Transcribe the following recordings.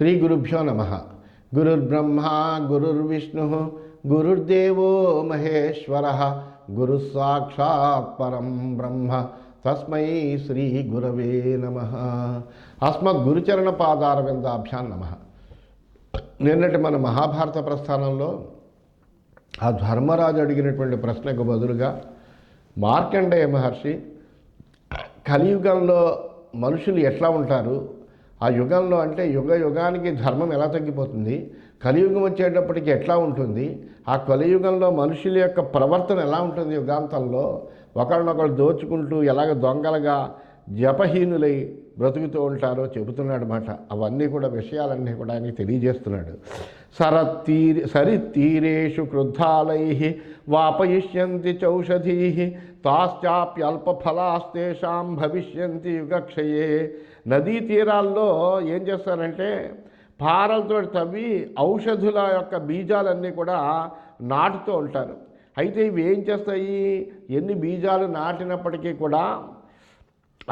శ్రీ గురుభ్యో నమ. గురుర్బ్రహ్మ గురుర్విష్ణు గురుర్దేవో మహేశ్వర. గురు సాక్షాత్ పరం బ్రహ్మ. తస్మై శ్రీ గురవే నమ. అస్మత్ గురుచరణ పాదార విందాభ్యాం నమ. నిన్నటి మన మహాభారత ప్రస్థానంలో ఆ ధర్మరాజు అడిగినటువంటి ప్రశ్నకు బదులుగా మార్కండేయ మహర్షి కలియుగంలో మనుషులు ఎట్లా ఉంటారు? ఆ యుగంలో అంటే యుగ యుగానికి ధర్మం ఎలా తగ్గిపోతుంది? కలియుగం వచ్చేటప్పటికి ఎట్లా ఉంటుంది? ఆ కలియుగంలో మనుషుల యొక్క ప్రవర్తన ఎలా ఉంటుంది యుగాంతంలో? ఒకరినొకరు దోచుకుంటూ ఎలాగ దొంగలుగా జపహీనులై బ్రతుకుతూ ఉంటారో చెబుతున్నాడు మాట. అవన్నీ కూడా విషయాలన్నీ కూడా ఆయనకి తెలియజేస్తున్నాడు. సరత్తీరి సరితీరేషు క్రుద్ధాలై వాపయిష్యంతి చౌషధీ తాశ్చాప్యల్పఫలాస్తేషాం భవిష్యంతి యుగక్షయే. నదీ తీరాల్లో ఏం చేస్తారంటే పారలతో తవ్వి ఔషధుల యొక్క బీజాలన్నీ కూడా నాటుతూ ఉంటారు. అయితే ఇవి ఏం చేస్తాయి? ఎన్ని బీజాలు నాటినప్పటికీ కూడా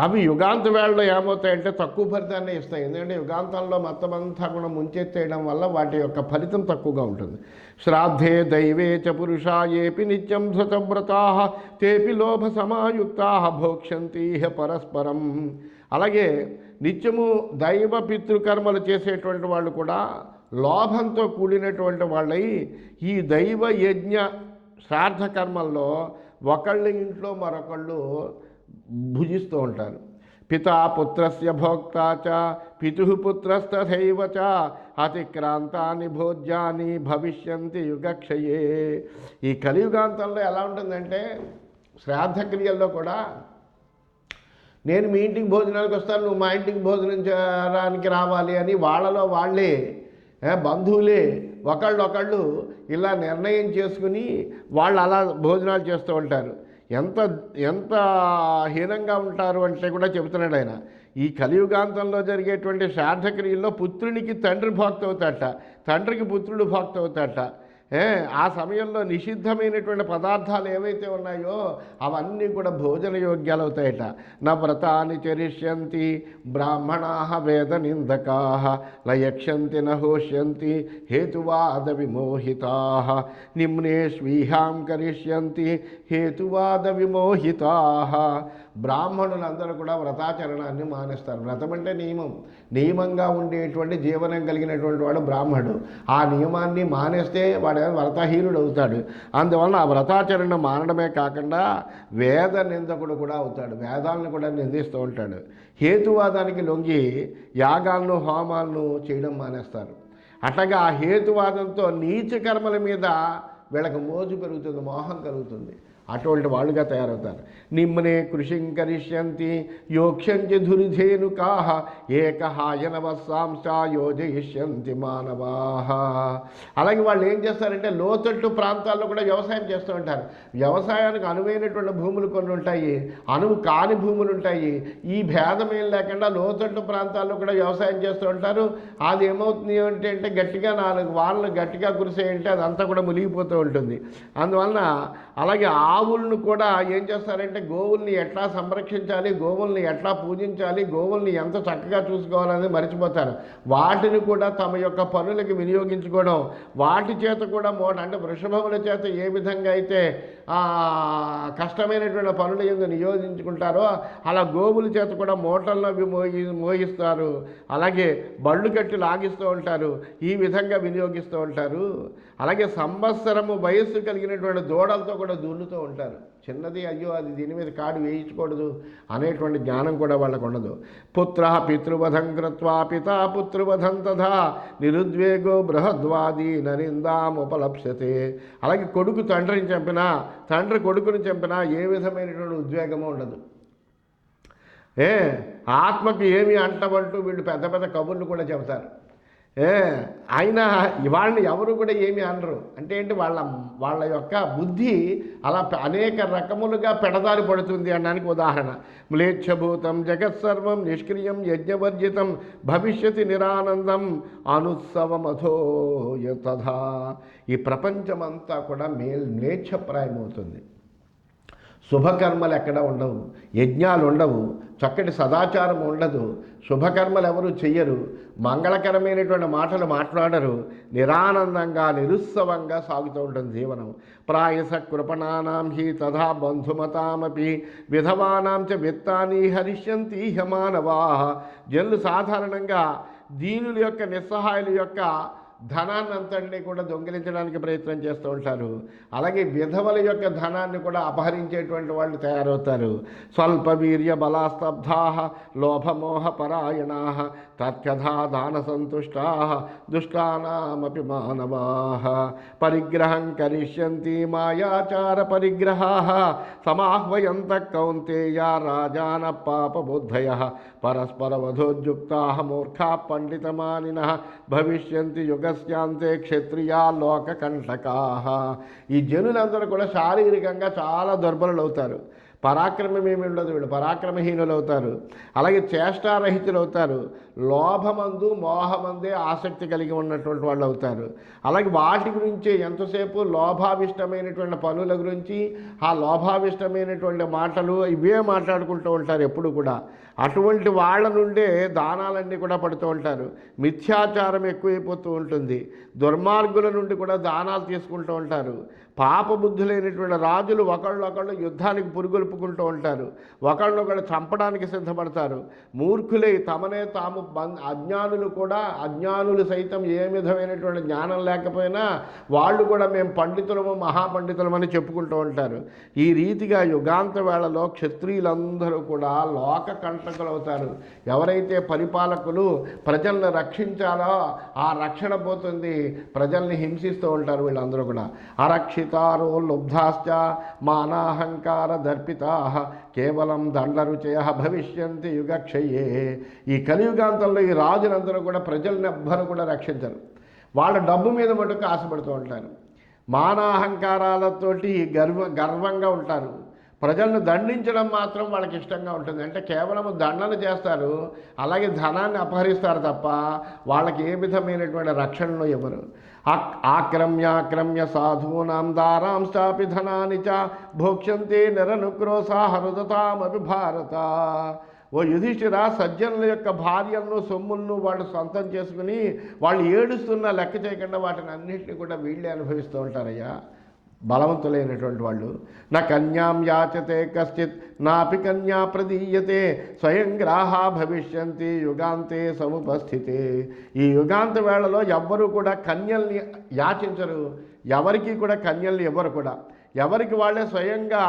అవి యుగాంత వేళలో ఏమవుతాయంటే తక్కువ ఫలితాన్ని ఇస్తాయి. ఎందుకంటే యుగాంతంలో మొత్తం అంతా కూడా ముంచెత్తేయడం వల్ల వాటి యొక్క ఫలితం తక్కువగా ఉంటుంది. శ్రాద్ధే దైవే చ పురుష ఏపి నిత్యం ధృతవ్రతా తేపి లోభ సమాయుక్తా భోక్షంతి పరస్పరం. అలాగే నిత్యము దైవ పితృకర్మలు చేసేటువంటి వాళ్ళు కూడా లోభంతో కూడినటువంటి వాళ్ళై ఈ దైవ యజ్ఞ శ్రాద్ధ కర్మల్లో ఒకళ్ళ ఇంట్లో మరొకళ్ళు భుజిస్తూ ఉంటారు. పితా పుత్రస్య భోక్త చ పితు పుత్రస్తథైవ చ అతిక్రాంతాని భోజ్యాన్ని భవిష్యంతి యుగక్షయే. ఈ కలియుగాంతంలో ఎలా ఉంటుందంటే శ్రాద్ధక్రియల్లో కూడా నేను మీ ఇంటికి భోజనానికి వస్తాను నువ్వు మా ఇంటికి భోజనం చేయడానికి రావాలి అని వాళ్ళలో వాళ్ళే బంధువులే ఒకళ్ళొకళ్ళు ఇలా నిర్ణయం చేసుకుని వాళ్ళు అలా భోజనాలు చేస్తూ ఉంటారు. ఎంత ఎంత హీనంగా ఉంటారు అంటే కూడా చెబుతున్నాడు ఆయన. ఈ కలియుగాంతంలో జరిగేటువంటి శ్రాద్ధక్రియల్లో పుత్రునికి తండ్రి భోక్త అవుతాట తండ్రికి పుత్రుడు భోక్త అవుతాట ఆ సమయంలో నిషిద్ధమైనటువంటి పదార్థాలు ఏవైతే ఉన్నాయో అవన్నీ కూడా భోజన యోగ్యాలు అవుతాయట. నా వ్రతాన్ని చరిష్యంతి బ్రాహ్మణా వేద నిందకా లయక్షంతి నహోష్యంతి హేతువాద విమోహితా నిమ్నేష్వీహాం కరిష్యంతి హేతువాద విమోహితా బ్రాహ్మణులందరూ కూడా వ్రతాచరణాన్ని మానేస్తారు. వ్రతం అంటే నియమం. నియమంగా ఉండేటువంటి జీవనం కలిగినటువంటి వాడు బ్రాహ్మణుడు ఆ నియమాన్ని మానేస్తే వాడు వ్రతహీనుడు అవుతాడు. అందువలన ఆ వ్రతాచరణ మానడమే కాకుండా వేద నిందకుడు కూడా అవుతాడు. వేదాలను కూడా నిందిస్తూ ఉంటాడు. హేతువాదానికి లొంగి యాగాలను హోమాలను చేయడం మానేస్తారు. అట్లాగే ఆ హేతువాదంతో నీచ కర్మల మీద వీళ్ళకి మోజు పెరుగుతుంది మోహం కలుగుతుంది. అటువంటి వాళ్ళుగా తయారవుతారు. నిమ్మనే కృషింకరిష్యంతి యోక్షంచి యోక్ష్యంతి ధురిధేనుకా ఏకహాయనవసాంశ యోజయిష్యంతి అలాగే వాళ్ళు ఏం చేస్తారంటే లోతట్టు ప్రాంతాల్లో కూడా వ్యవసాయం చేస్తూ ఉంటారు. వ్యవసాయానికి అనువైనటువంటి భూములు కొన్ని ఉంటాయి అనువు కాని భూములు ఉంటాయి. ఈ భేదం ఏం లేకుండా లోతట్టు ప్రాంతాల్లో కూడా వ్యవసాయం చేస్తూ ఉంటారు. అది ఏమవుతుంది అంటే అంటే గట్టిగా నాలుగు వాళ్ళు గట్టిగా కురిసేయంటే అదంతా కూడా మునిగిపోతూ ఉంటుంది. అందువలన అలాగే ఆవులను కూడా ఏం చేస్తారంటే గోవుల్ని ఎట్లా సంరక్షించాలి గోవుల్ని ఎట్లా పూజించాలి గోవుల్ని ఎంత చక్కగా చూసుకోవాలని మర్చిపోతారు. వాటిని కూడా తమ యొక్క పనులకి వినియోగించుకోవడం వాటి చేత కూడా మోట అంటే వృషభముల చేత ఏ విధంగా అయితే కష్టమైనటువంటి పనులు ఎందు నియోజించుకుంటారో అలా గోవుల చేత కూడా మోటార్లు అవి మోగి మోగిస్తారు అలాగే బళ్ళు కట్టి లాగిస్తూ ఉంటారు. ఈ విధంగా వినియోగిస్తూ ఉంటారు. అలాగే సంవత్సరము వయస్సు కలిగినటువంటి దూడలతో కూడా దున్నుతూ ఉంటారు. చిన్నది అయ్యో అది దీని మీద కాడు వేయించకూడదు అనేటువంటి జ్ఞానం కూడా వాళ్ళకు ఉండదు. పుత్ర పితృవధం కృత్వా పితా పుత్రవధం తథా నిరుద్వేగో బృహద్వాది నరిందాముపలప్స్యతే అలాగే కొడుకు తండ్రిని చంపినా తండ్రి కొడుకుని చంపినా ఏ విధమైనటువంటి ఉద్వేగము ఉండదు. ఏ? ఆత్మకి ఏమి అంటవంటూ వీళ్ళు పెద్ద పెద్ద కబుర్లు కూడా చెబుతారు. ఆయన వాళ్ళని ఎవరు కూడా ఏమి అనరు. అంటే ఏంటి వాళ్ళ వాళ్ళ యొక్క బుద్ధి అలా అనేక రకములుగా పెడదారి పడుతుంది అనడానికి ఉదాహరణ. మ్లేచ్ఛభూతం జగత్సర్వం నిష్క్రియం యజ్ఞవర్జితం భవిష్యతి నిరానందం అనుత్సవమధో తథా ఈ ప్రపంచమంతా కూడా మేల్ మ్లేచ్ఛప్రాయమవుతుంది. శుభకర్మలు ఎక్కడ ఉండవు. యజ్ఞాలు ఉండవు చక్కటి సదాచారం ఉండదు. శుభకర్మలు ఎవరు చెయ్యరు. మంగళకరమైనటువంటి మాటలు మాట్లాడరు. నిరానందంగా నిరుత్సవంగా సాగుతూ ఉంటుంది జీవనం. ప్రాయస కృపణానాం హి తథా బంధుమతామపి విధవానాం చ విత్తాని హరిష్యంతి హ్యమానవా జనులు సాధారణంగా దీనుల యొక్క నిస్సహాయుల యొక్క ధనాన్ని అంతటినీ కూడా దొంగిలించడానికి ప్రయత్నం చేస్తూ ఉంటారు. అలాగే విధవల యొక్క ధనాన్ని కూడా అపహరించేటువంటి వాళ్ళు తయారవుతారు. స్వల్ప వీర్య బలాస్తబ్ధా లోభమోహ పరాయణా తత్కథా దాన సంతుష్టా దుష్టానామపి మానవా పరిగ్రహం కరిష్యంతి మాయాచార పరిగ్రహా సమాహ్వయంత కౌంతేయ రాజాన పాపబుద్ధయ పరస్పరవధోద్యుక్తా మూర్ఖా పండితమానిన భవిష్యంతి యుగస్యాంతే క్షత్రియా లోకకంఠకా ఈ జనులందరూ కూడా శారీరకంగా చాలా దుర్బలులు అవుతారు పరాక్రమం ఏమి ఉండదు వీళ్ళు. పరాక్రమహీనులు అవుతారు అలాగే చేష్టారహితులు అవుతారు లోభమందు మోహమందే ఆసక్తి కలిగి ఉన్నటువంటి వాళ్ళు అవుతారు. అలాగే వాటి గురించి ఎంతసేపు లోభావిష్టమైనటువంటి పనుల గురించి ఆ లోభావిష్టమైనటువంటి మాటలు ఇవే మాట్లాడుకుంటూ ఉంటారు ఎప్పుడు కూడా. అటువంటి వాళ్ళ నుండే దానాలన్నీ కూడా పడుతూ ఉంటారు. మిథ్యాచారం ఎక్కువైపోతూ ఉంటుంది. దుర్మార్గుల నుండి కూడా దానాలు తీసుకుంటూ ఉంటారు. పాపబుద్ధులైనటువంటి రాజులు ఒకళ్ళొకళ్ళు యుద్ధానికి పురుగొల్పుకుంటూ ఉంటారు. ఒకళ్ళొకళ్ళు చంపడానికి సిద్ధపడతారు. మూర్ఖులై తమనే తాము అజ్ఞానులు కూడా అజ్ఞానులు సైతం ఏ విధమైనటువంటి జ్ఞానం లేకపోయినా వాళ్ళు కూడా మేము పండితులము మహాపండితులమని చెప్పుకుంటూ ఉంటారు. ఈ రీతిగా యుగాంత వేళలో క్షత్రియులందరూ కూడా లోక కంటకులు అవుతారు. ఎవరైతే పరిపాలకులు ప్రజలను రక్షించాలో ఆ రక్షణ పోతుంది. ప్రజల్ని హింసిస్తూ ఉంటారు వీళ్ళందరూ కూడా. అరక్షితారో లుబ్ధాశ్చ మానాహంకార దర్పితా కేవలం దండరుచయ భవిష్యంతి యుగక్షయే. ఈ ప్రాంతంలో ఈ రాజులందరూ కూడా ప్రజల్ని ఎవ్వరు కూడా రక్షించరు. వాళ్ళ డబ్బు మీద మటుకు ఆశపడుతూ ఉంటారు. మానాహంకారాలతోటి గర్వ గర్వంగా ఉంటారు. ప్రజలను దండించడం మాత్రం వాళ్ళకి ఇష్టంగా ఉంటుంది. అంటే కేవలం దండన చేస్తారు అలాగే ధనాన్ని అపహరిస్తారు తప్ప వాళ్ళకి ఏ విధమైనటువంటి రక్షణను ఇవ్వరు. ఆక్రమ్యాక్రమ్య సాధూనాం దారాంశాపి ధనాని చ భోక్ష్యంతే నిరనుక్రోసా హరుదతామపి భారత. ఓ యుధిష్ఠిర సజ్జనుల యొక్క భార్యలను సొమ్ములను వాళ్ళు సొంతం చేసుకుని వాళ్ళు ఏడుస్తున్నా లెక్క చేయకుండా వాటిని అన్నింటినీ కూడా వీళ్ళే అనుభవిస్తూ ఉంటారయ్యా. బలవంతులైనటువంటి వాళ్ళు. నా కన్యాం యాచతే కశ్చిత్ నాపి కన్యా ప్రదీయతే స్వయం గ్రాహ భవిష్యంతి యుగాంతే సముపస్థితే. ఈ యుగాంత వేళలో ఎవ్వరూ కూడా కన్యల్ని యాచించరు. ఎవరికి కూడా కన్యల్ని ఇవ్వరు కూడా. ఎవరికి వాళ్ళే స్వయంగా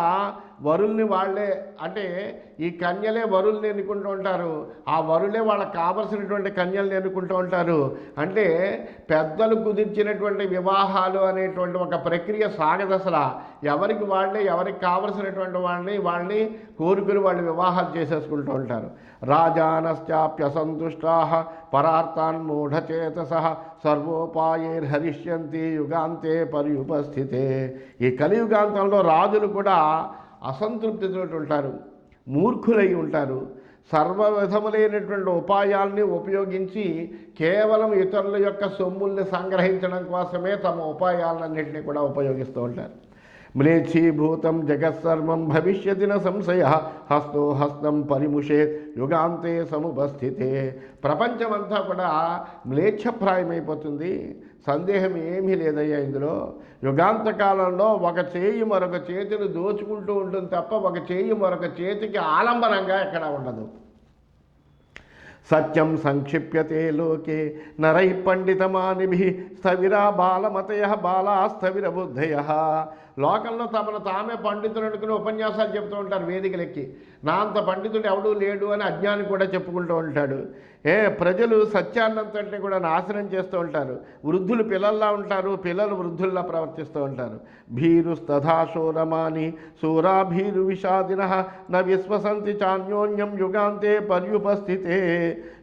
వరుల్ని వాళ్ళే అంటే ఈ కన్యలే వరుల్ని ఎన్నుకుంటూ ఉంటారు. ఆ వరులే వాళ్ళకి కావలసినటువంటి కన్యల్ని ఎన్నుకుంటూ ఉంటారు. అంటే పెద్దలు కుదిర్చినటువంటి వివాహాలు అనేటువంటి ఒక ప్రక్రియ సాగదసలా ఎవరికి వాళ్ళే ఎవరికి కావలసినటువంటి వాళ్ళని వాళ్ళని కోరుకుని వాళ్ళు వివాహాలు చేసేసుకుంటూ ఉంటారు. రాజానశ్చాప్యసంతుష్టా పరార్థాన్ మూఢచేతస సర్వోపాయైర్హరిష్యంతి యుగాంతే పర్యుపస్థితే. ఈ కలియుగాంతంలో రాజులు కూడా అసంతృప్తితో ఉంటారు. మూర్ఖులై ఉంటారు. సర్వ విధములైనటువంటి ఉపాయాల్ని ఉపయోగించి కేవలం ఇతరుల యొక్క సొమ్ముల్ని సంగ్రహించడం కోసమే తమ ఉపాయాలన్నింటినీ కూడా ఉపయోగిస్తూ ఉంటారు. మ్లేచ్ఛీభూతం జగత్సర్వం భవిష్యతిన సంశయ హస్తో హస్తం పరిముషేత్ యుగాంతే సముపస్థితే ప్రపంచమంతా కూడా మ్లేచ్ఛప్రాయమైపోతుంది సందేహం ఏమీ లేదయ్యా ఇందులో। యుగాంతకాలంలో ఒక చేయి మరొక చేతిని దోచుకుంటూ ఉంటుంది తప్ప ఒక చేయి మరొక చేతికి ఆలంబనంగా ఎక్కడ ఉండదు. సత్యం సంక్షిప్యతే లోకే నరై పండితమానిభి స్థవిరా బాలమతయ బాలా స్థవిర బుద్ధయ లోకంలో తమను తామే పండితులు అనుకుని ఉపన్యాసాలు చెప్తూ ఉంటారు వేదికలెక్కి. నా అంత పండితుడు ఎవడూ లేడు అని అజ్ఞాని కూడా చెప్పుకుంటూ ఉంటాడు. ఏ ప్రజలు సత్యాన్నంతటిని కూడా నాశనం చేస్తూ ఉంటారు. వృద్ధులు పిల్లల్లా ఉంటారు పిల్లలు వృద్ధుల్లా ప్రవర్తిస్తూ ఉంటారు. భీరు శూరమాని శూరాభీరు విషాదిన న విశ్వసంతి చాన్యోన్యం యుగాంతే పర్యుపస్థితే.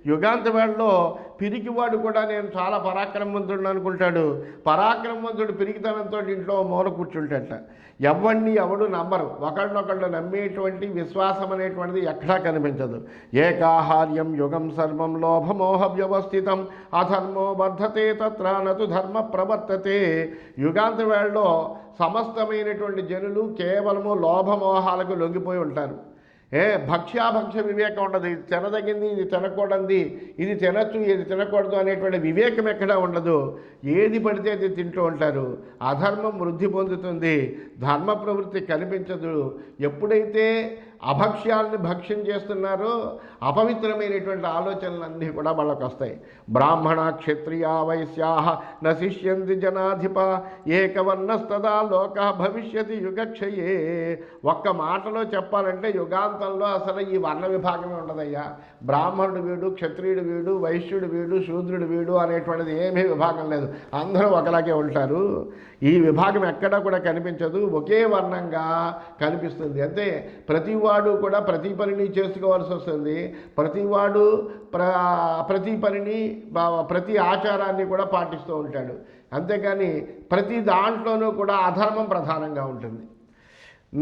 యుగాంత వేళలో పిరికివాడు కూడా నేను చాలా పరాక్రమవంతుడు అనుకుంటాడు. పరాక్రమవంతుడు పిరికితనంతో ఇంట్లో మూల కూర్చుంటాట ఎవ్వడిని ఎవడు నమ్మరు. ఒకళ్ళనొకళ్ళు నమ్మేటువంటి విశ్వాసం అనేటువంటిది ఎక్కడా కనిపించదు. ఏకాహార్యం యుగం సర్వం లోభమోహ వ్యవస్థితం. అధర్మో వర్ధతే తత్రానతు ధర్మ ప్రవర్తతే. యుగాంత వేళలో సమస్తమైనటువంటి జనులు కేవలము లోభమోహాలకు లొంగిపోయి ఉంటారు. ఏ భక్ష్యాభక్ష్య వివేకం ఉండదు. ఇది తినదగింది ఇది తినకూడదు ఇది తినచ్చు ఇది తినకూడదు అనేటువంటి వివేకం ఎక్కడా ఉండదు. ఏది పడితే అది తింటూ ఉంటారు. అధర్మం వృద్ధి పొందుతుంది. ధర్మ ప్రవృత్తి కనిపించదు. ఎప్పుడైతే అభక్ష్యాల్ని భక్ష్యం చేస్తున్నారో అపవిత్రమైనటువంటి ఆలోచనలన్నీ కూడా వాళ్ళకు వస్తాయి. బ్రాహ్మణ క్షత్రియ వైశ్యా నశిష్యంతి జనాధిప ఏకవర్ణస్తదా లోక భవిష్యతి యుగక్షయే. ఒక్క మాటలో చెప్పాలంటే యుగాంతంలో అసలు ఈ వర్ణ విభాగమే ఉండదయ్యా. బ్రాహ్మణుడు వీడు క్షత్రియుడు వీడు వైశ్యుడు వీడు శూద్రుడు వీడు అనేటువంటిది ఏమీ విభాగం లేదు. అందరూ ఒకలాగే ఉంటారు. ఈ విభాగం ఎక్కడా కూడా కనిపించదు. ఒకే వర్ణంగా కనిపిస్తుంది. అంతే. ప్రతి ప్రతివాడు కూడా ప్రతి పనిని చేసుకోవాల్సి వస్తుంది. ప్రతివాడు ప్ర ప్రతి పనిని ప్రతి ఆచారాన్ని కూడా పాటిస్తూ ఉంటాడు. అంతేకాని ప్రతి దాంట్లోనూ కూడా అధర్మం ప్రధానంగా ఉంటుంది.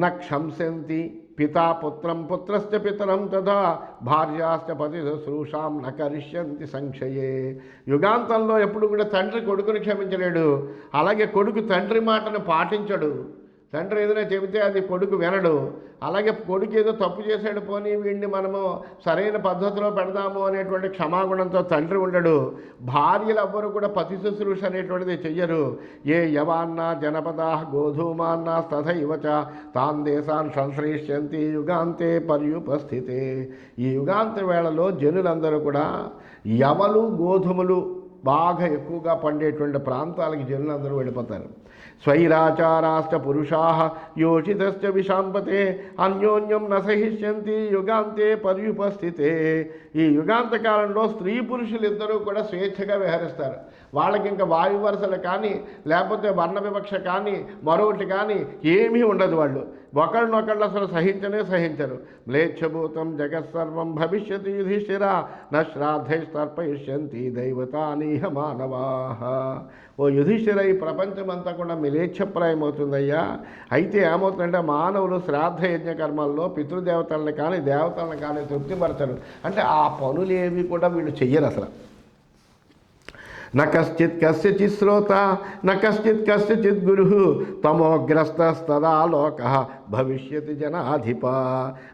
నక్షంసంతి పితా పుత్రం పుత్రశ్చ పితరం తథా భార్యాశ్చ పతి శుశ్రూషాం నకరిష్యంతి సంక్షయే యుగాంతంలో ఎప్పుడు కూడా తండ్రి కొడుకుని క్షమించలేడు. అలాగే కొడుకు తండ్రి మాటను పాటించడు. తండ్రి ఏదైనా చెబితే అది కొడుకు వినడు. అలాగే కొడుకు ఏదో తప్పు చేశాడు పోనీ వీడిని మనము సరైన పద్ధతిలో పెడదాము అనేటువంటి క్షమాగుణంతో తండ్రి ఉండడు. భార్యలు ఎవ్వరు కూడా పతి శుశ్రూష అనేటువంటిది చెయ్యరు. ఏ యవాన్న జనపదా గోధూమాన్న తథ చ తాన్ దేశాన్ సంశ్రయిష్యంతి యుగాంతే పర్యుపస్థితే. ఈ యుగాంత వేళలో జనులందరూ కూడా యవలు గోధుమలు బాగా ఎక్కువగా పండేటువంటి ప్రాంతాలకి జనులందరూ వెళ్ళిపోతారు. స్వైరాచారాష్ట పురుషా యోషితశ్చ విశాంపతే అన్యోన్యం నసహిష్యంతి యుగాంతే పర్యుపస్థితే. ఈ యుగాంత కాలంలో స్త్రీ పురుషులు ఇద్దరూ కూడా స్వేచ్ఛగా విహరిస్తారు వాళ్ళకి ఇంకా వాయు వరుసలు కానీ లేకపోతే వర్ణ వివక్ష కానీ మరొకటి కానీ ఏమీ ఉండదు వాళ్ళు. ఒకళ్ళనొకళ్ళు అసలు సహించనే సహించరు. మ్లేచ్ఛభూతం జగత్సర్వం భవిష్యతి యుధిష్ఠిర న శ్రాద్ధైస్తర్పయిష్యంతి దైవతానీహ మానవాహ ఓ యుధిష్ఠిర ఈ ప్రపంచమంతా కూడా మిలేచ్ఛప్రాయమవుతుందయ్యా. అయితే ఏమవుతుందంటే మానవులు శ్రాద్ధ యజ్ఞ కర్మల్లో పితృదేవతలను కానీ దేవతలను కానీ తృప్తిపరచరు. అంటే ఆ పనులేవి కూడా వీళ్ళు చెయ్యరు అసలు న కశ్చిత్ కస్యచిత్ శ్రోత న కశ్చిత్ కస్యచిత్ గురు తమోగ్రస్తస్తదా లోక భవిష్యతి జనాధిప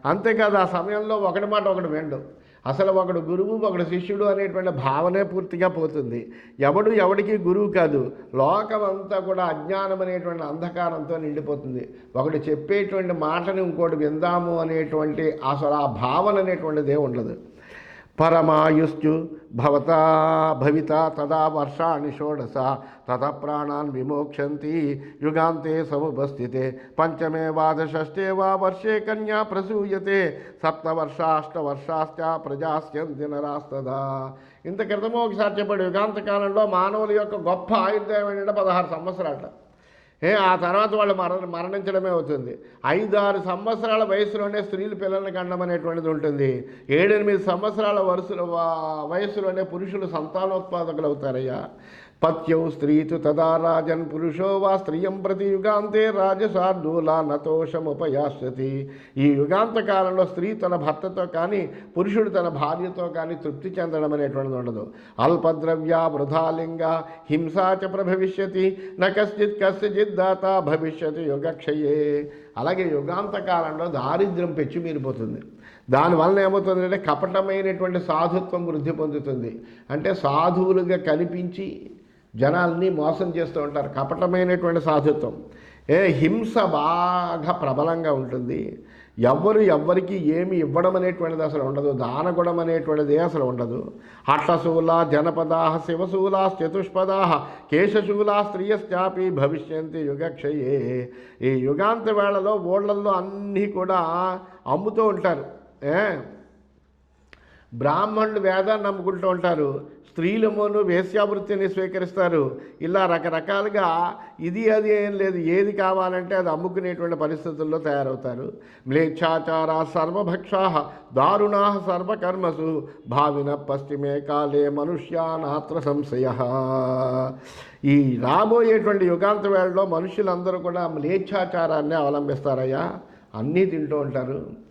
అంతేకాదు ఆ సమయంలో ఒకటి మాట ఒకటి వెండు అసలు ఒకడు గురువు ఒకడు శిష్యుడు అనేటువంటి భావనే పూర్తిగా పోతుంది ఎవడు ఎవడికి గురువు కాదు లోకమంతా కూడా అజ్ఞానం అనేటువంటి అంధకారంతో నిండిపోతుంది ఒకడు చెప్పేటువంటి మాటని ఇంకోటి విందాము అనేటువంటి అసలు ఆ భావన అనేటువంటిదే ఉండదు పరమాయుశ్చు భవతా భవిత తదా వర్షాణి షోడశ తత ప్రాణాన్ విమోక్షంతి యుగాంతే సముపస్థితే పంచమే వాదషష్ఠే వా వర్షే కన్యా ప్రసూయతే సప్తవర్షాష్టవర్షాశ్చ ప్రజాస్యంతి నరాస్తదా. ఇంత క్రితమో ఒకసారి చెప్పాడు యుగాంత కాలంలో మానవుల యొక్క గొప్ప ఆయుర్దాయం ఏంటంటే పదహారు సంవత్సరాలు ఏ ఆ తర్వాత వాళ్ళు మరణ మరణించడమే అవుతుంది. ఐదారు సంవత్సరాల వయసులోనే స్త్రీలు పిల్లల్ని కండం అనేటువంటిది ఉంటుంది. ఏడెనిమిది సంవత్సరాల వరుస వయసులోనే పురుషులు సంతానోత్పాదకులు అవుతారయ్యా పత్యౌ స్త్రీతు తదా రాజన్ పురుషో వా స్త్రియం ప్రతి యుగాంతే రాజసార్దూలా నతోషముపయాస్యతి. ఈ యుగాంత కాలంలో స్త్రీ తన భర్తతో కానీ పురుషుడు తన భార్యతో కానీ తృప్తి చెందడం అనేటువంటిది ఉండదు. అల్పద్రవ్య వృధాలింగ హింసాచ ప్రభవిష్యతి న కశ్చిత్ దాత భవిష్యతి యుగక్షయే. అలాగే యుగాంత కాలంలో దారిద్ర్యం పెచ్చిమీరిపోతుంది. దానివల్ల ఏమవుతుందంటే కపటమైనటువంటి సాధుత్వం వృద్ధి పొందుతుంది. అంటే సాధువులుగా కనిపించి జనాల్ని మోసం చేస్తూ ఉంటారు. కపటమైనటువంటి సాధుత్వం. ఏ హింస బాగా ప్రబలంగా ఉంటుంది. ఎవ్వరు ఎవ్వరికి ఏమి ఇవ్వడం అనేటువంటిది అసలు ఉండదు. దానగుణం అనేటువంటిది అసలు ఉండదు. అట్టశూల జనపదా శివశూలా చతుష్పదా కేశశూలా స్త్రీయశ్చాపి భవిష్యంతి యుగక్షయే. ఈ యుగాంత వేళలో ఓళ్ళల్లో అన్నీ కూడా అమ్ముతూ ఉంటారు. ఏ? బ్రాహ్మణుడు వేదాన్ని నమ్ముకుంటూ ఉంటారు. స్త్రీలమోను వేశ్యావృత్తిని స్వీకరిస్తారు. ఇలా రకరకాలుగా ఇది అది ఏం లేదు. ఏది కావాలంటే అది అమ్ముకునేటువంటి పరిస్థితుల్లో తయారవుతారు. మ్లేచ్ఛాచారా సర్వభక్షా దారుణా సర్వకర్మసు భావిన పశ్చిమే కాలే మనుష్యానాత్ర సంశయ. ఈ రాబోయేటువంటి యుగాంత వేళలో మనుషులందరూ కూడా మ్లేచ్ఛాచారాన్ని అవలంబిస్తారయ్యా. అన్నీ తింటూ ఉంటారు.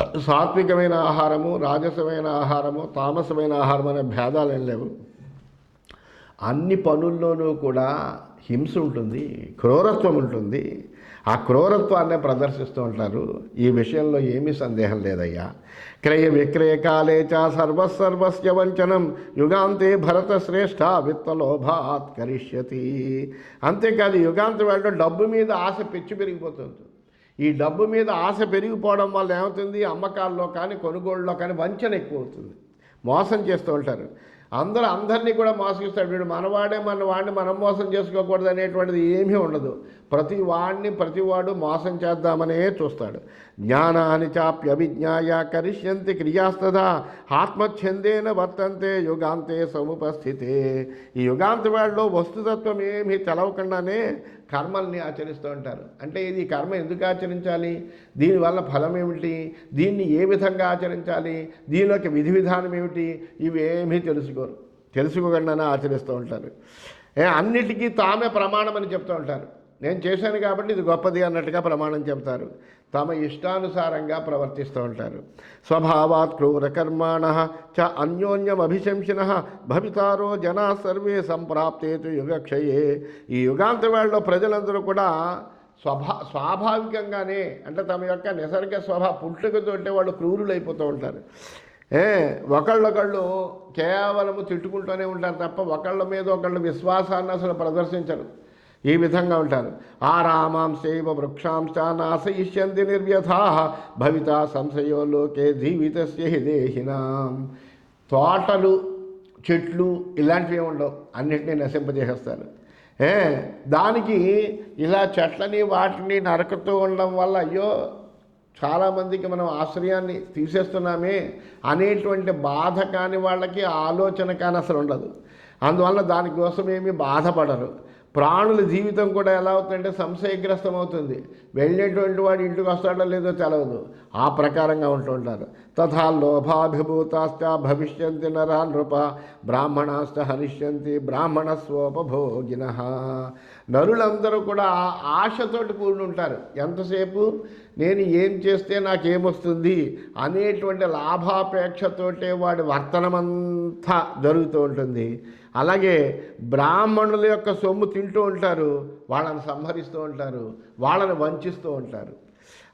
సాత్వికమైన ఆహారము రాజసమైన ఆహారము తామసమైన ఆహారం అనే భేదాలు ఏం లేవు. అన్ని పనుల్లోనూ కూడా హింస ఉంటుంది క్రూరత్వం ఉంటుంది. ఆ క్రూరత్వాన్నే ప్రదర్శిస్తూ ఉంటారు. ఈ విషయంలో ఏమీ సందేహం లేదయ్యా. క్రయ విక్రయ కాలే చ సర్వసర్వస్య వంచనం యుగాంతే భరత శ్రేష్ఠ విత్తలోభాత్ కరిష్యతి. అంతేకాదు యుగాంతి వెళ్ళడం డబ్బు మీద ఆశ పెచ్చు పెరిగిపోతుంది. ఈ డబ్బు మీద ఆశ పెరిగిపోవడం వల్ల ఏమవుతుంది? అమ్మకాల్లో కానీ కొనుగోళ్ళలో కానీ వంచన ఎక్కువ అవుతుంది మోసం చేస్తూ ఉంటారు. అందరూ అందరినీ కూడా మోసగిస్తాడు వీడు మనవాడే మన వాడిని మనం మోసం చేసుకోకూడదు అనేటువంటిది ఏమీ ఉండదు. ప్రతి వాడిని ప్రతివాడు మోసం చేద్దామనే చూస్తాడు. జ్ఞానాన్ని చాప్యభిజ్ఞాయ కరిష్యంతి క్రియాస్తదా ఆత్మఛందేన వర్తంతే యుగాంతే సముపస్థితే. ఈ యుగాంత వాడిలో వస్తుతత్వం ఏమీ తెలవకుండానే కర్మల్ని ఆచరిస్తూ ఉంటారు. అంటే ఇది కర్మ ఎందుకు ఆచరించాలి? దీనివల్ల ఫలం ఏమిటి? దీన్ని ఏ విధంగా ఆచరించాలి? దీనిలోకి విధి విధానం ఏమిటి? ఇవేమీ తెలుసుకోరు. తెలుసుకోకుండానే ఆచరిస్తూ ఉంటారు. అన్నిటికీ తామే ప్రమాణం అని చెప్తూ ఉంటారు. నేను చేశాను కాబట్టి ఇది గొప్పది అన్నట్టుగా ప్రమాణం చెప్తారు. తమ ఇష్టానుసారంగా ప్రవర్తిస్తూ ఉంటారు. స్వభావాత్ క్రూరకర్మాణ చ అన్యోన్యమభిశంసిన భవితారో జనా సర్వే సంప్రాప్తేతు యుగక్షయే. ఈ యుగాంత వేళలో ప్రజలందరూ కూడా స్వభా స్వాభావికంగానే అంటే తమ యొక్క నిసర్గ స్వభా పుట్టుకతోటే వాళ్ళు క్రూరులైపోతూ ఉంటారు. ఏ ఒకళ్ళొకళ్ళు కేవలము తిట్టుకుంటూనే ఉంటారు తప్ప ఒకళ్ళ మీద ఒకళ్ళు విశ్వాసాన్ని అసలు ప్రదర్శించరు. ఈ విధంగా ఉంటారు. ఆరామాంశైవ వృక్షాంశ నాశయిష్యంతి నిర్వ్యథా. భవిత సంశయో లోకే జీవితస్య దేహినాం. తోటలు చెట్లు ఇలాంటివి ఉండవు. అన్నింటినీ నశింపజేసేస్తారు. ఏ దానికి ఇలా చెట్లని వాటిని నరకుతూ ఉండడం వల్ల అయ్యో చాలామందికి మనం ఆశ్రయాన్ని తీసేస్తున్నామే అనేటువంటి బాధ కాని వాళ్ళకి ఆలోచన కానీ అసలు ఉండదు. అందువల్ల దానికోసం ఏమీ బాధపడరు. ప్రాణుల జీవితం కూడా ఎలా అవుతుందంటే సంశయగ్రస్తం అవుతుంది వెళ్ళేటువంటి వాడు ఇంటికి వస్తాడో లేదో తెలవదు. ఆ ప్రకారంగా ఉంటూ ఉంటారు. తథా లోభాభిభూతాశ్చ భవిష్యంతి నరా నృప బ్రాహ్మణాశ్చ హరిష్యంతి బ్రాహ్మణ స్వోపభోగిన నరులందరూ కూడా ఆశతోటి కూడి ఉంటారు ఎంతసేపు? నేను ఏం చేస్తే నాకేమొస్తుంది? అనేటువంటి లాభాపేక్షతోటే వాడి వర్తనమంతా జరుగుతూ ఉంటుంది. అలాగే బ్రాహ్మణుల యొక్క సొమ్ము తింటూ ఉంటారు. వాళ్ళని సంహరిస్తూ ఉంటారు. వాళ్ళని వంచిస్తూ ఉంటారు.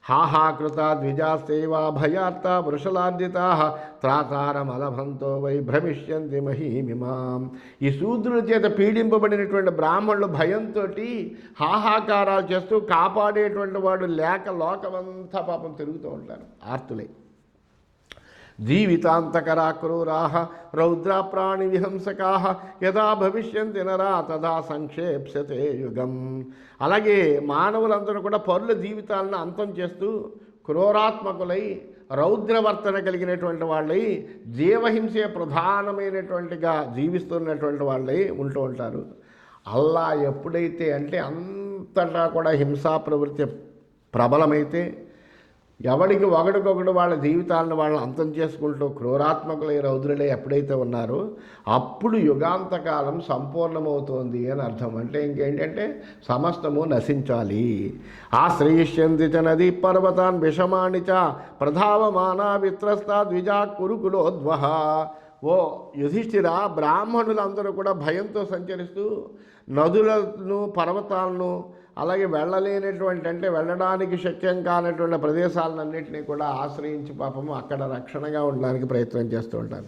హాహాకృత ద్విజాస్తైవ భయార్త వృషలార్జితా త్రాతారమలభంతో వై భ్రమిష్యంతి మహీమిమాం. ఈ శూద్రుల చేత పీడింపబడినటువంటి బ్రాహ్మణులు భయంతో హాహాకారాలు చేస్తూ కాపాడేటువంటి వాడు లేక లోకమంతా పాపం తిరుగుతూ ఉంటారు. ఆర్తులై. జీవితాంతకరా క్రూరా రౌద్ర విహంసకా యదా భవిష్యంతి నరా తదా సంక్షేప్సతే యుగం. అలాగే మానవులందరూ కూడా పరుల జీవితాలను అంతం చేస్తూ క్రూరాత్మకులై రౌద్రవర్తన కలిగినటువంటి వాళ్ళై జీవహింసే ప్రధానమైనటువంటిగా జీవిస్తున్నటువంటి వాళ్ళై ఉంటూ ఉంటారు. అల్లా ఎప్పుడైతే అంటే అంతటా కూడా హింసా ప్రవృత్తి ప్రబలమైతే ఎవడికి ఒకడికొకడు వాళ్ళ జీవితాలను వాళ్ళని అంతం చేసుకుంటూ క్రూరాత్మకులై రౌద్రులై ఎప్పుడైతే ఉన్నారో అప్పుడు యుగాంతకాలం సంపూర్ణమవుతోంది అని అర్థం. అంటే ఇంకేంటంటే సమస్తము నశించాలి. ఆశ్రయిష్యంతి చ నది పర్వతాన్ విషమాణి చ ప్రధావమానా విత్రస్తా ద్విజా కురుకులోద్వహ. ఓ యుధిష్ఠిర బ్రాహ్మణులందరూ కూడా భయంతో సంచరిస్తూ నదులను పర్వతాలను అలాగే వెళ్ళలేనటువంటి అంటే వెళ్ళడానికి శక్యం కానటువంటి ప్రదేశాలన్నింటినీ కూడా ఆశ్రయించి పాపము అక్కడ రక్షణగా ఉండడానికి ప్రయత్నం చేస్తూ ఉంటారు.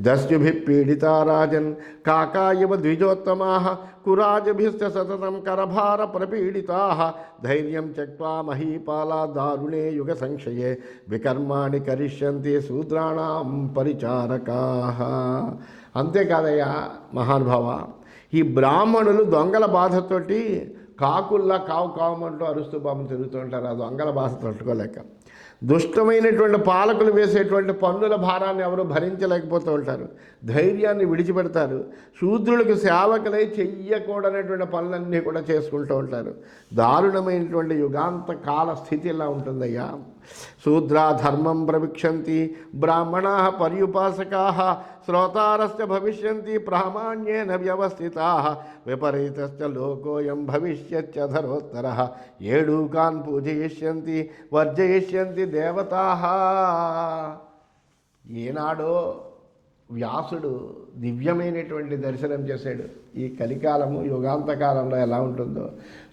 దస్యుభి పీడిత రాజన్ కాకాయవ ద్విజోత్తమా కురాజభిశ్చ సతతం కరభార ప్రపీడితా ధైర్యం త్యక్వా మహీపాలా దారుణే యుగ సంశయే వికర్మాణి కరిష్యంతి శూద్రాణం పరిచారకా. అంతేకాదయ్యా మహానుభావ ఈ బ్రాహ్మణులు దొంగల బాధతోటి కాకుల్లా కావు కావమంటూ అరుస్తూ బాబు తిరుగుతూ ఉంటారు. అది దొంగల భాష తట్టుకోలేక. దుష్టమైనటువంటి పాలకులు వేసేటువంటి పన్నుల భారాన్ని ఎవరు భరించలేకపోతూ ఉంటారు. ధైర్యాన్ని విడిచిపెడతారు. శూద్రులకు సేవకులై చెయ్యకూడనటువంటి పనులన్నీ కూడా చేసుకుంటూ ఉంటారు. దారుణమైనటువంటి యుగాంత కాల స్థితి ఎలా ఉంటుందయ్యా? శూద్రా ధర్మం ప్రవిక్షంతి బ్రాహ్మణా పర్యుపాసకా శ్రోతారస్య భవిష్యంతి ప్రామాణ్యేన వ్యవస్థితా విపరీతశ్చ లోకోయం భవిష్యచ్చధరోత్తర ఏడూకాన్ పూజయిష్యంతి వర్జయిష్యంతి దేవతా. ఏనాడో వ్యాసుడు దివ్యమైనటువంటి దర్శనం చేశాడు. ఈ కలికాలము యుగాంతకాలంలో ఎలా ఉంటుందో.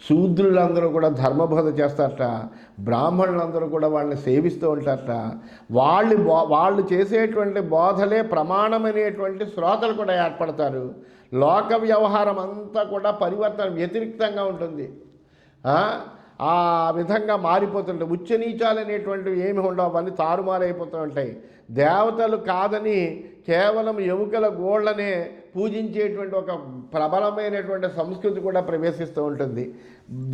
శూద్రులందరూ కూడా ధర్మబోధ చేస్తారట. బ్రాహ్మణులందరూ కూడా వాళ్ళని సేవిస్తూ ఉంటారట. వాళ్ళు బో వాళ్ళు చేసేటువంటి బోధలే ప్రమాణమనేటువంటి శ్రోతలు కూడా ఏర్పడతారు. లోక వ్యవహారం అంతా కూడా పరివర్తన వ్యతిరిక్తంగా ఉంటుంది. ఆ? విధంగా మారిపోతుంటాయి. ఉచ్చనీచాలు అనేటువంటివి ఏమి ఉండవు. అవన్నీ తారుమారైపోతూ ఉంటాయి. దేవతలు కాదని కేవలం ఎముకల గోళ్ళనే పూజించేటువంటి ఒక ప్రబలమైనటువంటి సంస్కృతి కూడా ప్రవేశిస్తూ ఉంటుంది.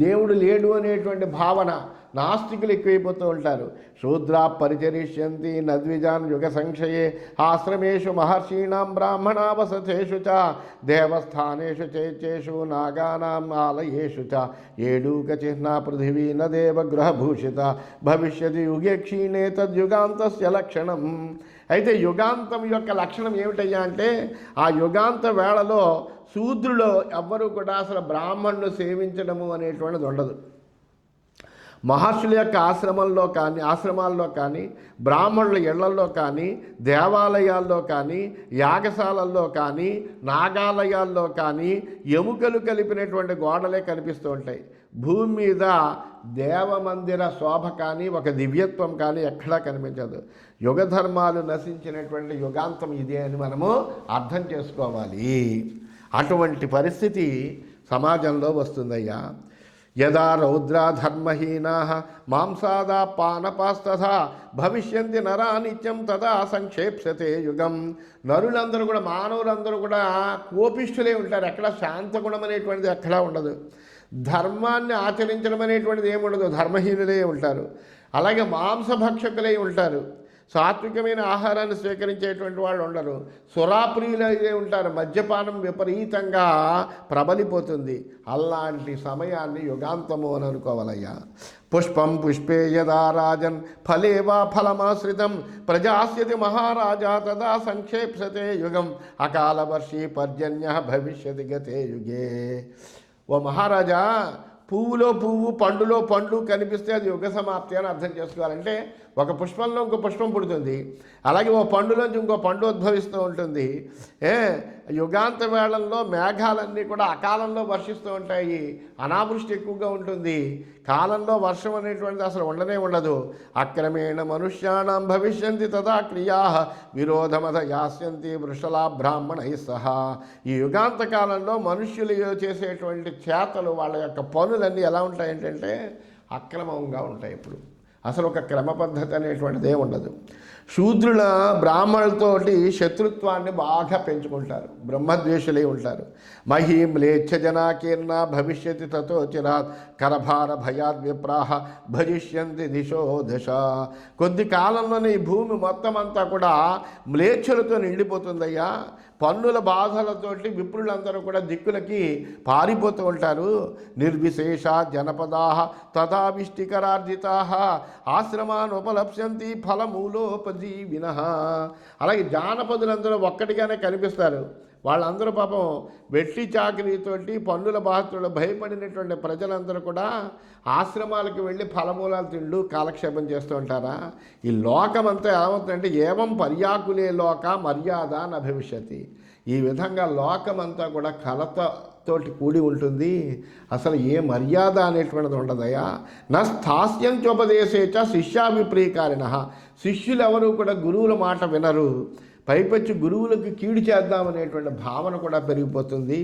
దేవుడు లేడు అనేటువంటి భావన నాస్తికులు ఎక్కువైపోతూ ఉంటారు. శూద్రా పరిచరిష్యంతి నద్విజాన్ యుగ సంక్షయే ఆశ్రమేషు మహర్షీణాం బ్రాహ్మణావసతేషు చ దేవస్థానేషు చైత్యేషు నాగానాం ఆలయేషు చ ఏడూక చిహ్న పృథివీ న దేవగృహభూషిత భవిష్యతి యుగే క్షీణే తద్యుగాంతస్య లక్షణం. అయితే యుగాంతం యొక్క లక్షణం ఏమిటయ్యా అంటే ఆ యుగాంత వేళలో శూద్రులో ఎవ్వరూ కూడా అసలు బ్రాహ్మణులు సేవించడము అనేటువంటిది ఉండదు. మహర్షుల యొక్క ఆశ్రమంలో కానీ ఆశ్రమాల్లో కానీ బ్రాహ్మణుల ఇళ్ళలో కానీ దేవాలయాల్లో కానీ యాగశాలల్లో కానీ నాగాలయాల్లో కానీ ఎముకలు కలిపినటువంటి గోడలే కనిపిస్తూ ఉంటాయి. భూమి మీద దేవమందిర శోభ కానీ ఒక దివ్యత్వం కానీ ఎక్కడా కనిపించదు. యుగ ధర్మాలు నశించినటువంటి యుగాంతం ఇదే అని మనము అర్థం చేసుకోవాలి. అటువంటి పరిస్థితి సమాజంలో వస్తుందయ్యా. యదా రౌద్రా ధర్మహీనా మాంసాదా పానపాస్తథా భవిష్యంతి నరా నిత్యం తదా సంక్షేప్సతే యుగం. నరులందరూ కూడా మానవులందరూ కూడా కోపిష్ఠులే ఉంటారు. ఎక్కడ శాంతగుణం అనేటువంటిది ఎక్కడా ఉండదు. ధర్మాన్ని ఆచరించడం అనేటువంటిది ఏముండదు. ధర్మహీనులే ఉంటారు. అలాగే మాంసభక్షకులై ఉంటారు. సాత్వికమైన ఆహారాన్ని స్వీకరించేటువంటి వాళ్ళు ఉండరు. సురాప్రియులైతే ఉంటారు. మద్యపానం విపరీతంగా ప్రబలిపోతుంది. అలాంటి సమయాన్ని యుగాంతము అని అనుకోవాలయ్యా. పుష్పం పుష్పే యదా రాజన్ ఫలే వా ఫలమాశ్రితం. ప్రజాస్యతి మహారాజా తదా సంక్షేప్సతే యుగం. అకాల వర్షీ పర్జన్య భవిష్యతి గతే యుగే. ఓ మహారాజా పువ్వులో పువ్వు పండులో పండు కనిపిస్తే అది యుగ సమాప్తి అని అర్థం చేసుకోవాలంటే ఒక పుష్పంలో ఇంకో పుష్పం పుడుతుంది. అలాగే ఓ పండులోంచి ఇంకో పండు ఉద్భవిస్తూ ఉంటుంది. ఏ యుగాంత వేళల్లో మేఘాలన్నీ కూడా అకాలంలో వర్షిస్తూ ఉంటాయి. అనావృష్టి ఎక్కువగా ఉంటుంది. కాలంలో వర్షం అనేటువంటిది అసలు ఉండనే ఉండదు. అక్రమేణ మనుష్యాణం భవిష్యంతి తదా క్రియా విరోధమత యాస్యంతి వృషలా బ్రాహ్మణై సహా. ఈ యుగాంత కాలంలో మనుష్యులు చేసేటువంటి చేతలు వాళ్ళ యొక్క పనులన్నీ ఎలా ఉంటాయి ఏంటంటే అక్రమంగా ఉంటాయి ఇప్పుడు. అసలు ఒక క్రమ పద్ధతి అనేటువంటిదే ఉండదు. శూద్రుల బ్రాహ్మణులతోటి శత్రుత్వాన్ని బాగా పెంచుకుంటారు. బ్రహ్మద్వేషులై ఉంటారు. మహీం లేచ్ఛ జనాకీర్ణ భవిష్యతి తతో చిరాత్ కరభార భయాద్ విప్రాహ భజిష్యంతి దిశో దశ. కొద్ది కాలంలోనే ఈ భూమి మొత్తం అంతా కూడా మ్లేచ్ఛలతో నిండిపోతుందయ్యా. పన్నుల బాధలతోటి విప్రులందరూ కూడా దిక్కులకి పారిపోతూ ఉంటారు. నిర్విశేష జనపదా తథావిష్టికరార్జితా ఆశ్రమాన్ ఉపలప్స్యంతి ఫలమూలోపజీవిన. అలాగే జానపదులందరూ ఒక్కటిగానే కనిపిస్తారు. వాళ్ళందరూ పాపం వెట్టి చాకరీతోటి పన్నుల బాధతో భయపడినటువంటి ప్రజలందరూ కూడా ఆశ్రమాలకు వెళ్ళి ఫలమూలాలు తిండు కాలక్షేపం చేస్తూ ఉంటారా? ఈ లోకం అంతా ఏమవుతుందంటే ఏవం పర్యాకులే లోక మర్యాద న భవిష్యతి ఈ విధంగా లోకమంతా కూడా కలతతోటి కూడి ఉంటుంది. అసలు ఏ మర్యాద అనేటువంటిది ఉండదయా? నా స్థాస్యం చోపదేశేచ శిష్యాభిప్రీకారిణ. శిష్యులు ఎవరు కూడా గురువుల మాట వినరు. పైపచ్చి గురువులకు కీడు చేద్దామనేటువంటి భావన కూడా పెరిగిపోతుంది.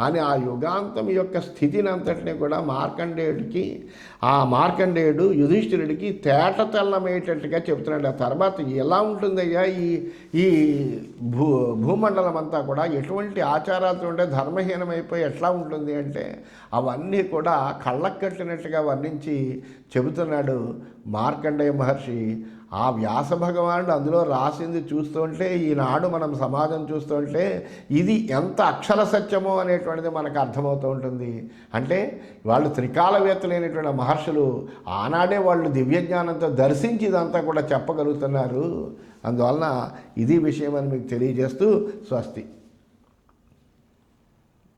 అని ఆ యుగాంతం యొక్క స్థితిని అంతటినీ కూడా మార్కండేయుడికి ఆ మార్కండేయుడు యుధిష్ఠిరుడికి తేట తెల్లమయ్యేటట్టుగా చెప్తున్నాడు ఆ తర్వాత ఎలా ఉంటుందయ్యా ఈ ఈ భూ భూమండలం అంతా కూడా? ఎటువంటి ఆచారాలతో ఉంటే ధర్మహీనమైపోయి ఎట్లా ఉంటుంది అంటే అవన్నీ కూడా కళ్ళకు కట్టినట్టుగా వర్ణించి చెబుతున్నాడు మార్కండేయ మహర్షి. ఆ వ్యాస భగవానుడు అందులో రాసింది చూస్తుంటే ఈనాడు మనం సమాజం చూస్తుంటే ఇది ఎంత అక్షర సత్యమో అనేటువంటిది మనకు అర్థమవుతూ ఉంటుంది. అంటే వాళ్ళు త్రికాలవేత్తలైనటువంటి మహర్షులు ఆనాడే వాళ్ళు దివ్యజ్ఞానంతో దర్శించి ఇదంతా కూడా చెప్పగలుగుతున్నారు. అందువలన ఇది విషయం అని మీకు తెలియజేస్తూ స్వస్తి.